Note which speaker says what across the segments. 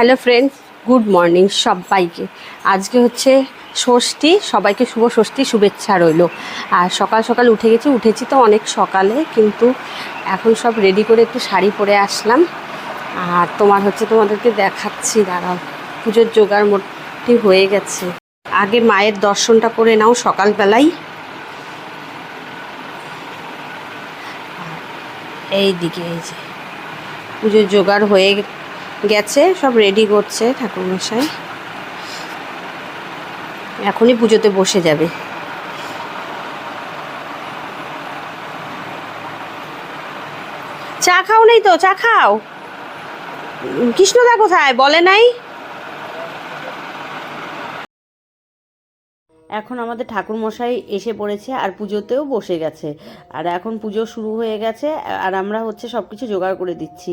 Speaker 1: Hello friends, good morning সবাইকে। আজকে হচ্ছে ষষ্ঠী, সবাইকে শুভ ষষ্ঠী শুভেচ্ছা রইল। আর সকাল সকাল উঠে গেছি, উঠেছি তো অনেক সকালে, কিন্তু এখন সব রেডি করে একটু শাড়ি পরে আসলাম। আর তোমার হচ্ছে তোমাদেরকে দেখাচ্ছি, দাঁড়াও। পুজোর জোগাড় মোটামুটি হয়ে গেছে। আগে মায়ের দর্শনটা করে নাও সকালবেলাই। এই দিকে এই যে পুজোর জোগাড় হয়ে গেছে, সব রেডি করছে ঠাকুরমশাই। এখনই পুজোতে বসে যাবে। চা খাও নেই তো? চা খাও। কৃষ্ণদা কোথায়? বলে নাই? এখন আমাদের ঠাকুরমশাই এসে পড়েছে আর পুজোতেও বসে গেছে। আর এখন পুজো শুরু হয়ে গেছে, আর আমরা হচ্ছে সব কিছু জোগাড় করে দিচ্ছি।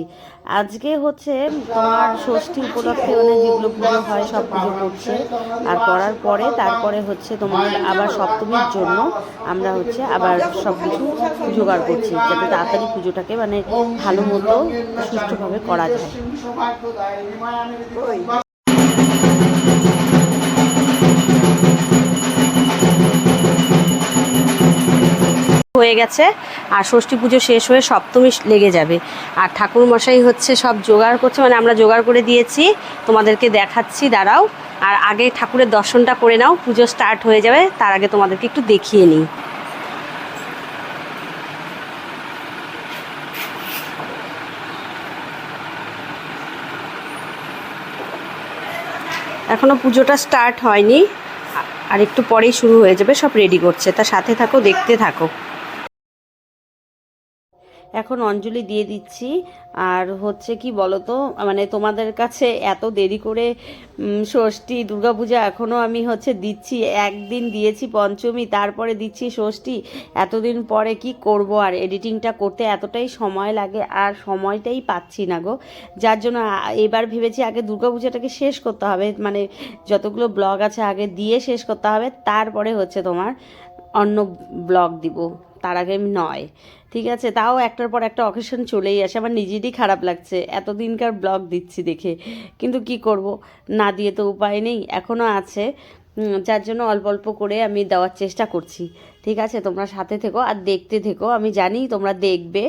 Speaker 1: আজকে হচ্ছে তোমার ষষ্ঠী উপলক্ষে মানে যেগুলো পুজো হয় সব পুজো করছে। আর করার পরে তারপরে হচ্ছে তোমার আবার সপ্তমীর জন্য আমরা হচ্ছে আবার সব কিছু জোগাড় করছি, যাতে তাড়াতাড়ি পুজোটাকে মানে ভালো মতো সুষ্ঠুভাবে করা যায়। হয়ে গেছে আর ষষ্ঠী পুজো শেষ হয়ে সপ্তমী লেগে যাবে। আর ঠাকুর মশাই হচ্ছে সব জোগাড় করছে মানে আমরা জোগাড় করে দিয়েছি, তোমাদেরকে দেখাচ্ছি, দাঁড়াও। আর আগে ঠাকুরের দর্শনটা করে নাও, পুজো স্টার্ট হয়ে যাবে, তার আগে তোমাদেরকে একটু দেখিয়ে নিই। এখনও পুজোটা স্টার্ট হয়নি, আর একটু পরেই শুরু হয়ে যাবে, সব রেডি করছে। তার সাথে থাকো, দেখতে থাকো। এখন অঞ্জলি দিয়ে দিচ্ছি। আর হচ্ছে কি বলতো মানে তোমাদের কাছে এত দেরি করে ষষ্ঠী, দুর্গাপূজা এখনও আমি হচ্ছে দিচ্ছি, একদিন দিয়েছি পঞ্চমী, তারপরে দিচ্ছি ষষ্ঠী। এতদিন পরে কি করব আর এডিটিংটা করতে এতটাই সময় লাগে আর সময়টাই পাচ্ছি না গো। যার জন্য এবার ভেবেছি আগে দুর্গাপূজাটাকে শেষ করতে হবে মানে যতগুলো ব্লগ আছে আগে দিয়ে শেষ করতে হবে, তারপরে হচ্ছে তোমার অন্য ব্লগ দিব। তার আগে নয়। ঠিক আছে, তাও একটার পর একটা অকেশন চলেই আসে, আমার নিজেরই খারাপ লাগছে, এতদিনকার ব্লগ দিচ্ছি দেখে, কিন্তু কি করব? না দিয়ে তো উপায় নেই এখনও আছে যার জন্য অল্প অল্প করে আমি দেওয়ার চেষ্টা করছি, ঠিক আছে, তোমরা সাথে থেকো আর দেখতে থেকো, আমি জানি তোমরা দেখবে,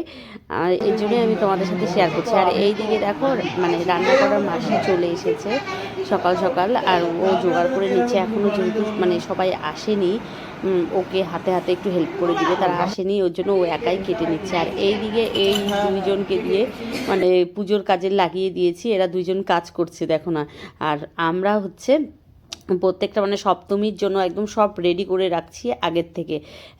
Speaker 1: আর এই জন্যই আমি তোমাদের সাথে শেয়ার করছি, আর এই দিকে দেখো মানে রান্না করার মাসি চলে এসেছে সকাল সকাল আর ও জোগাড় করে নিচ্ছে। এখনও যেহেতু মানে সবাই আসেনি ওকে হাতে হাতে একটু হেল্প করে দিবে। তারা আসেনি ওর জন্য ও একাই কেটে নিচ্ছে। আর এই দিকে এই দুইজনকে দিয়ে মানে পুজোর কাজে লাগিয়ে দিয়েছি। এরা দুইজন কাজ করছে দেখো না। আর আমরা হচ্ছে প্রত্যেকটা মানে সপ্তমীর জন্য একদম সব রেডি করে রাখছি আগের থেকে।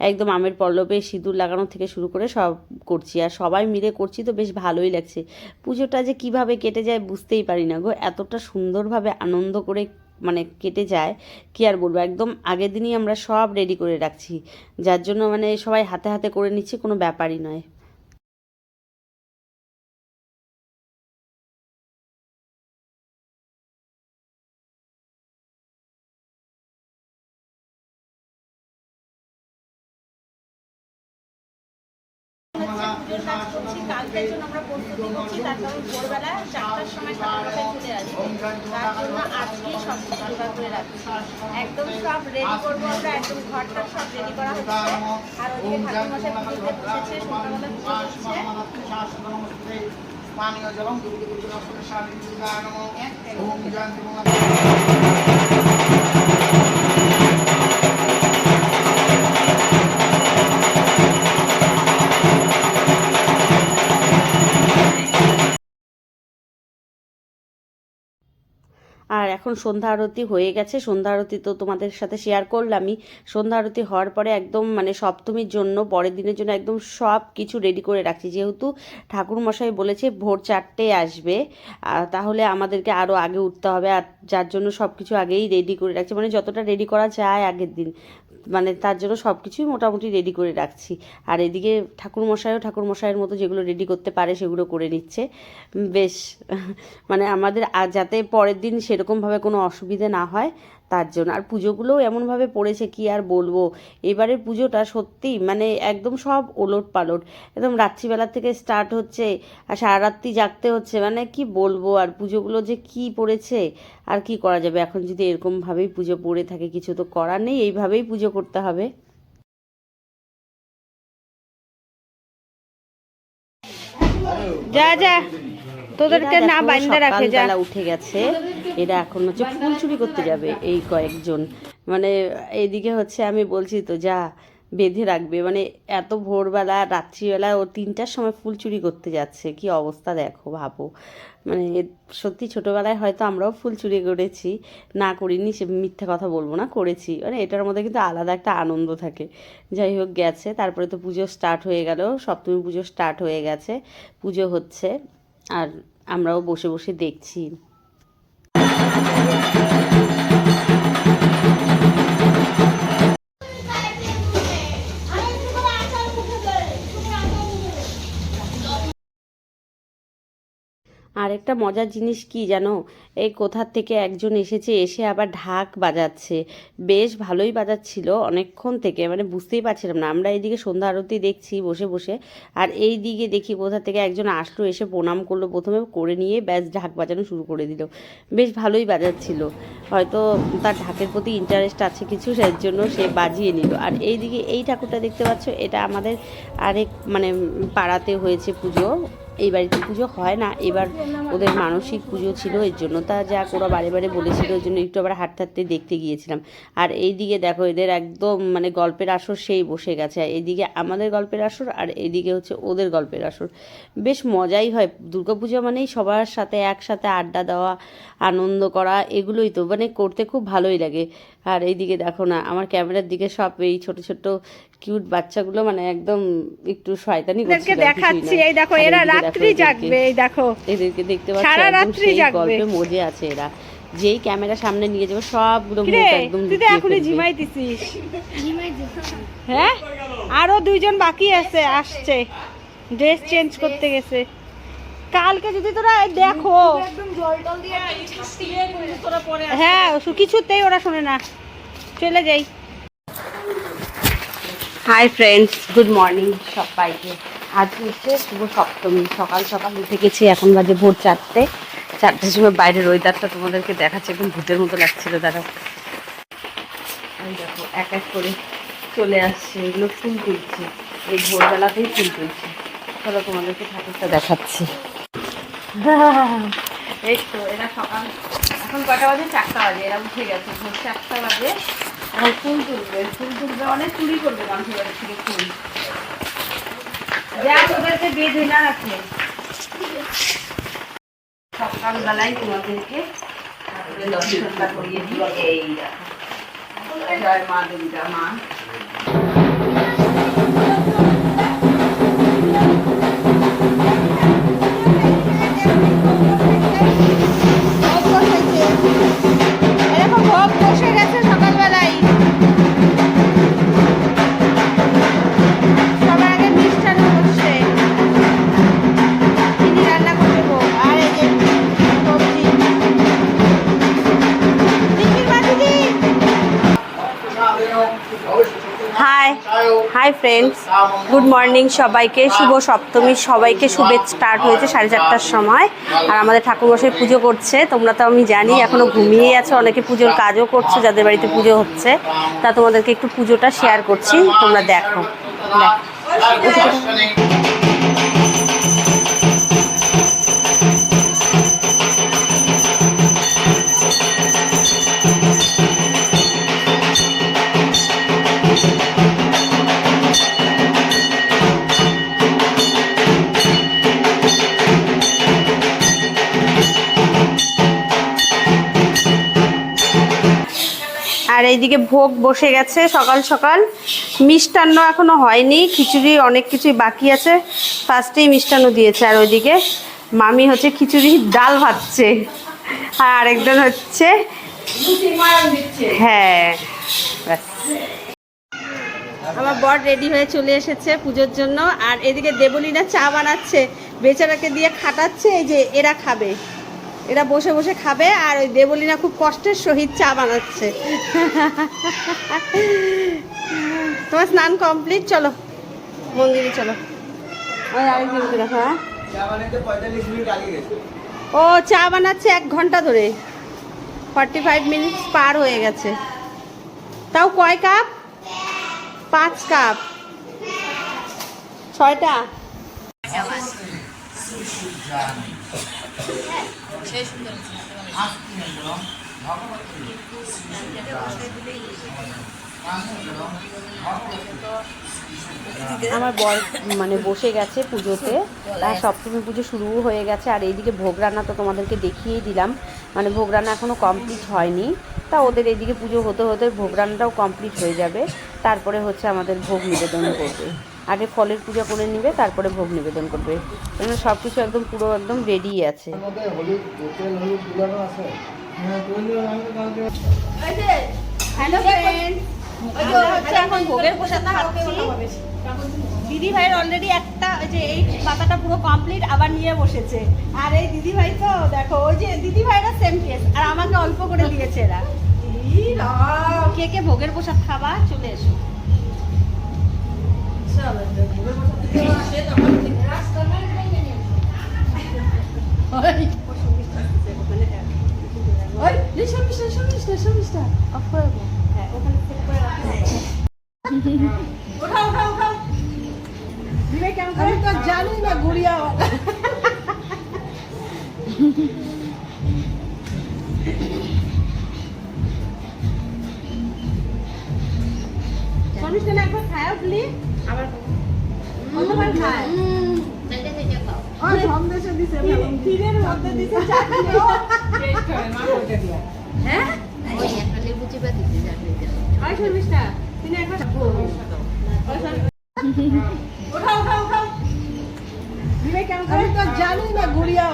Speaker 1: একদম আমের পল্লবে সিঁদুর লাগানো থেকে শুরু করে সব করছি। আর সবাই মিলে করছি তো বেশ ভালোই লাগছে। পুজোটা যে কীভাবে কেটে যায় বুঝতেই পারি না গো। এতটা সুন্দরভাবে আনন্দ করে মানে কেটে যায়, কি আর বলব? একদম আগের দিনই আমরা সব রেডি করে রাখছি। যার জন্য মানে সবাই হাতে হাতে করে নিচ্ছি, কোনো ব্যাপারই নয়।
Speaker 2: পুজোর কাজ করছি কালকের জন্য আমরা প্রস্তুতি করছি তার কারণ ভোরবেলা চারটার সময় ঠাকুরমশাই চলে আসবে। তার জন্য আজকেই সব জোগাড় করে রাখছি। একদম সব রেডি করব আমরা একদম ঘরটা সব রেডি করা হচ্ছে। আর ওদিকে ঠাকুরমশাই পুজোতে বসেছে সন্ধ্যাবেলা পুজো হচ্ছে।
Speaker 3: পানীয় জলম দুর্গি দুর্গি নক্ষত্র স্বামী ওম জয়ন্তী
Speaker 1: আর এখন সন্ধ্যা আরতি হয়ে গেছে। সন্ধ্যা আরতি তো তোমাদের সাথে শেয়ার করলামই। সন্ধ্যা আরতি হওয়ার পরে একদম মানে সপ্তমীর জন্য, পরের দিনের জন্য একদম সব কিছু রেডি করে রাখছি। যেহেতু ঠাকুরমশাই বলেছে ভোর চারটে আসবে তাহলে আমাদেরকে আরও আগে উঠতে হবে। আর যার জন্য সব কিছু আগেই রেডি করে রাখছি। মানে যতটা রেডি করা যায় আগের দিন। মানে তার জন্য সব কিছুই মোটামুটি রেডি করে রাখছি। আর এদিকে ঠাকুরমশাইও ঠাকুরমশাইয়ের মতো যেগুলো রেডি করতে পারে সেগুলো করে নিচ্ছে। বেশ মানে আমাদের আর যাতে পরের দিন সেরকমভাবে কোনো অসুবিধে না হয়, তার জন্য। আর পুজোগুলোও এমনভাবে পড়েছে কি আর বলব? এবারের পুজোটা সত্যি মানে একদম সব ওলট পালট একদম রাত্রিবেলা থেকে স্টার্ট হচ্ছে, আর সারা রাত্রি জাগতে হচ্ছে। মানে কি বলব? আর পুজোগুলো যে কি পড়েছে, আর কি করা যাবে? এখন যদি এরকমভাবেই পুজো পড়ে থাকে, কিছু তো করার নেই। এইভাবেই পুজো করতে হবে।
Speaker 2: যা যা। তোদেরকে না বাইন্দা রাখে যা।
Speaker 1: উঠে গেছে। এরা এখন হচ্ছে ফুল চুরি করতে যাবে এই কয়েকজন। মানে এইদিকে হচ্ছে আমি বলছি তো যা। বেঁধে রাখবে। মানে এত ভোরবেলা, রাত্রিবেলা ও তিনটার সময় ফুল চুরি করতে যাচ্ছে। কি অবস্থা দেখো, ভাবো। মানে সত্যি ছোটোবেলায় হয়তো আমরাও ফুল চুরি করেছি। না করিনি, সে মিথ্যা কথা বলব না, করেছি। মানে এটার মধ্যে কিন্তু আলাদা একটা আনন্দ থাকে। যাই হোক, গেছে। তারপরে তো পুজো স্টার্ট হয়ে গেল। সপ্তমী পুজো স্টার্ট হয়ে গেছে। পুজো হচ্ছে। আর আমরাও বসে বসে দেখছি। আর একটা মজার জিনিস কি জানো? এই কোথার থেকে একজন এসেছে, এসে আবার ঢাক বাজাচ্ছে। বেশ ভালোই বাজাচ্ছিল অনেকক্ষণ থেকে মানে বুঝতেই পারছিলাম না। আমরা এইদিকে সন্ধ্যা আরতি দেখছি বসে বসে, আর এই দিকে দেখি কোথা থেকে একজন আসলো, এসে প্রণাম করল, প্রথমে করে নিয়ে ব্যাস ঢাক বাজানো শুরু করে দিল। বেশ ভালোই বাজাচ্ছিল। হয়তো তার ঢাকের প্রতি ইন্টারেস্ট আছে কিছু, সেই জন্য সে বাজিয়ে নিল। আর এইদিকে এই ঠাকুরটা দেখতে পাচ্ছ, এটা আমাদের আরেক মানে পাড়াতে হয়েছে পুজো। এই বাড়িতে পুজো হয় না। এবার ওদের মানসিক পুজো ছিল, এর জন্য তা যা ওরা বারে বারে বলেছিল ওই জন্য একটু আবার হাঁটতে হাঁটতে দেখতে গিয়েছিলাম। আর এইদিকে দেখো, এদের একদম মানে গল্পের আসর সেই বসে গেছে। আর এইদিকে আমাদের গল্পের আসর, আর এইদিকে হচ্ছে ওদের গল্পের আসর। বেশ মজাই হয়। দুর্গাপুজো মানেই সবার সাথে একসাথে আড্ডা দেওয়া, আনন্দ করা, এগুলোই তো মানে করতে খুব ভালোই লাগে। আর এইদিকে দেখো না আমার ক্যামেরার দিকে সব এই ছোট ছোট কিউট বাচ্চাগুলো মানে একদম একটু শয়তানি করছে
Speaker 2: দেখাচ্ছি এই দেখো এরা রাত্রি জাগবে এই দেখো।
Speaker 1: এদেরকে দেখতে পাচ্ছ
Speaker 2: সারা রাত্রি জাগবে।
Speaker 1: গল্পে মজে আছে এরা। যেই ক্যামেরা সামনে নিয়ে যাবে সবগুলো মুখ একদম
Speaker 2: তুই তো এখনই
Speaker 1: ফেলবে।
Speaker 2: ঝিমাইতেছিস হ্যাঁ? আরও দুইজন বাকি আছে আসছে। ড্রেস চেঞ্জ করতে গেছে। কালকে যদি তোরা দেখো। হ্যাঁ কিছুতেই ওরা শোনে না। চলে যাই।
Speaker 1: হাই ফ্রেন্ডস গুড মর্নিং সবাইকে। আজ হচ্ছে শুভ সপ্তমী। সকাল সকাল উঠে গেছি এখন বাজে ভোর চারটে। চারটের সময় বাইরের ওয়েদারটা তোমাদেরকে দেখাচ্ছে একদম ভূতের মতো লাগছিল দাদা এই দেখো এক এক করে চলে আসছে এগুলো ফুল তুলছে। এই ভোরবেলাতেই ফুল তুলছে। চলো তোমাদেরকে ঠাকুরটা দেখাচ্ছি। এই তো, এরা সকাল এখন কটা বাজে? চারটা বাজে, এরা উঠে গেছে। ফুল অনেক চুরি করবে মানুষের বাড়ি থেকে ফুল যা তোদেরকে বেঁধে না রাখে সকালবেলায় তোমাদেরকে দর্শনটা করিয়ে দিই। এই মা দুর্গা মা। ফ্রেন্ডস গুড মর্নিং সবাইকে, শুভ সপ্তমী, সবাইকে শুভেচ্ছা স্টার্ট হয়েছে সাড়ে চারটার সময়। আর আমাদের ঠাকুরমশাই পুজো করছে, তোমরা তো আমি জানি, এখনও ঘুমিয়ে আছো, অনেকে পুজোর কাজও করছ, যাদের বাড়িতে পুজো হচ্ছে। তা তোমাদেরকে একটু পুজোটা শেয়ার করছি, তোমরা দেখো। দেখো। এইদিকে ভোগ বসে গেছে সকাল সকাল। মিষ্টান্ন এখনও হয়নি, খিচুড়ি অনেক কিছুই বাকি আছে। ফার্স্টেই মিষ্টান্ন দিয়েছে আর ওইদিকে মামি হচ্ছে খিচুড়ি ডাল ভাজছে। আর আরেকজন হচ্ছে হ্যাঁ
Speaker 2: আমার বর রেডি হয়ে চলে এসেছে পুজোর জন্য। আর এদিকে দেবলীনা চা বানাচ্ছে, বেচারাকে দিয়ে খাটাচ্ছে, এই যে এরা খাবে।
Speaker 1: এরা বসে বসে খাবে আর ওই দেবলীনা খুব কষ্টের সহিত চা বানাচ্ছে। তোমার স্নান কমপ্লিট চলো। মন্দিরে চলো। হ্যাঁ? ও, চা বানাচ্ছে এক ঘণ্টা ধরে। ফর্টি ফাইভ মিনিটস পার হয়ে গেছে। তাও কয় কাপ? পাঁচ কাপ। ছয়টা? আমার বর মানে বসে গেছে পুজোতে। আর সপ্তমী পুজো শুরুও হয়ে গেছে। আর এইদিকে ভোগ রান্না তো তোমাদেরকে দেখিয়েই দিলাম। মানে ভোগ রান্না এখনও কমপ্লিট হয়নি। তা ওদের এইদিকে পুজো হতে হতে ভোগ রান্নাটাও কমপ্লিট হয়ে যাবে। তারপরে হচ্ছে আমাদের ভোগ নিবেদন করবে। আগে ফলের পূজা করে নিবে তারপরে ভোগ নিবেদন করবে। এখানে সব কিছু একদম পুরো একদম রেডিই আছে। দিদি ভাইয়ের অলরেডি একটা ওই যে এই পাতাটা পুরো কমপ্লিট আবার নিয়ে বসেছে। আর এই দিদি ভাই তো দেখো ওই যে দিদি ভাইরা সেম কেস আর আমাকে অল্প করে দিয়েছে এরা। কে কে ভোগের প্রসাদ খাবা? চলে এসো। ওই, এই শর্মিষ্ঠা, শর্মিষ্ঠা, শর্মিষ্ঠা, off করে দাও। হ্যাঁ, ওখানে set করে রাখো। উঠাও, উঠাও, উঠাও। দিবে কেমন করে?
Speaker 4: আমি তো জানি না গুড়িয়া
Speaker 1: শর্মিষ্ঠা না একবার খাও, please? কতবার খায়?
Speaker 4: ও সন্দেশে দিছে
Speaker 1: তিন- তিনের মধ্যে দিছে চাটনি। হ্যাঁ? ওই শর্মিষ্ঠা, তিনি একবার- ওই শর্মি- উঠাও, উঠাও, উঠাও। কেমন করে?
Speaker 4: তো জানি না গুড়িয়া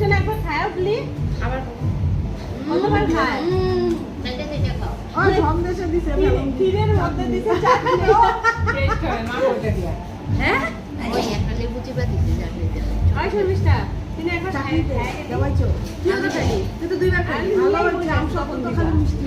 Speaker 1: শর্মিষ্ঠা না একবার খাও, please? কতবার খায়?
Speaker 4: ও সন্দেশে দিছে
Speaker 1: তিন- তিনের মধ্যে দিছে চাটনি। হ্যাঁ? ওই শর্মিষ্ঠা, তিনি একবার খায়- খায় গেলি।
Speaker 4: দেওয়াইছো
Speaker 1: তুই তো খালি। তুই তো দুইবার খালি।
Speaker 4: ভালো হচ্ছে আমি সব তো খালি মিষ্টি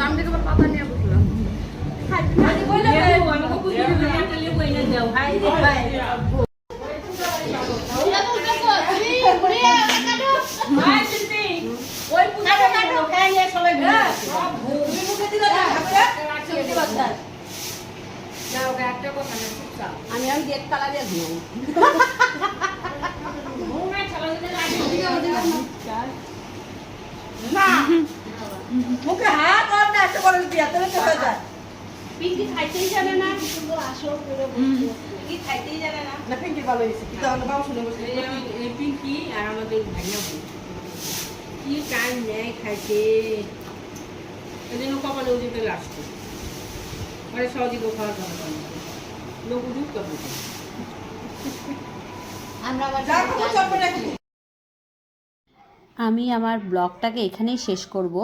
Speaker 1: আমি আর গেট ঘুমাই
Speaker 4: না। মুখে হাত আর না একটা বড় দিয়া তাহলে তো হয়ে যায়।
Speaker 1: পিঙ্কি খাইতেই জানে না। পিঙ্কি খাইতেই জানে না
Speaker 4: না পিঙ্কি ভালো হয়েছে কি তাহলে বাবু শুনে বসে
Speaker 2: পিঙ্কি আর আমাদের ভাইয়া কি টাইম নেয় খাইতে? এই জন্য কপালে আরে সহজে খাওয়া না। লোক উঠুক
Speaker 4: চপ্পে রাখি।
Speaker 1: আমি আমার ব্লগটাকে এখানেই শেষ করব।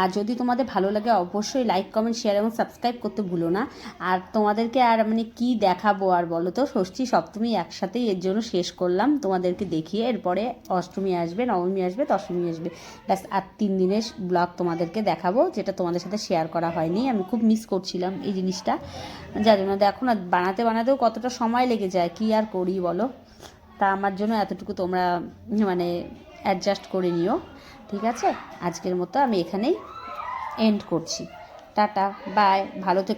Speaker 1: আর যদি তোমাদের ভালো লাগে, অবশ্যই লাইক কমেন্ট শেয়ার এবং সাবস্ক্রাইব করতে ভুলো না। আর তোমাদেরকে আর মানে কি দেখাবো আর বলো তো? ষষ্ঠী সপ্তমী একসাথেই এর জন্য শেষ করলাম। তোমাদেরকে দেখিয়ে এরপরে অষ্টমী আসবে, নবমী আসবে, দশমী আসবে। ব্যাস, আর তিন দিনের ব্লগ তোমাদেরকে দেখাবো, যেটা তোমাদের সাথে শেয়ার করা হয়নি। আমি খুব মিস করছিলাম এই জিনিসটা। যার জন্য দেখো না, বানাতে বানাতেও কতটা সময় লেগে যায়, কি আর করি বলো? তা আমার জন্য এতটুকু তোমরা মানে অ্যাডজাস্ট করে নিও, ঠিক আছে? আজকের মতো আমি এখানেই এন্ড করছি। টাটা বাই ভালো থেকো।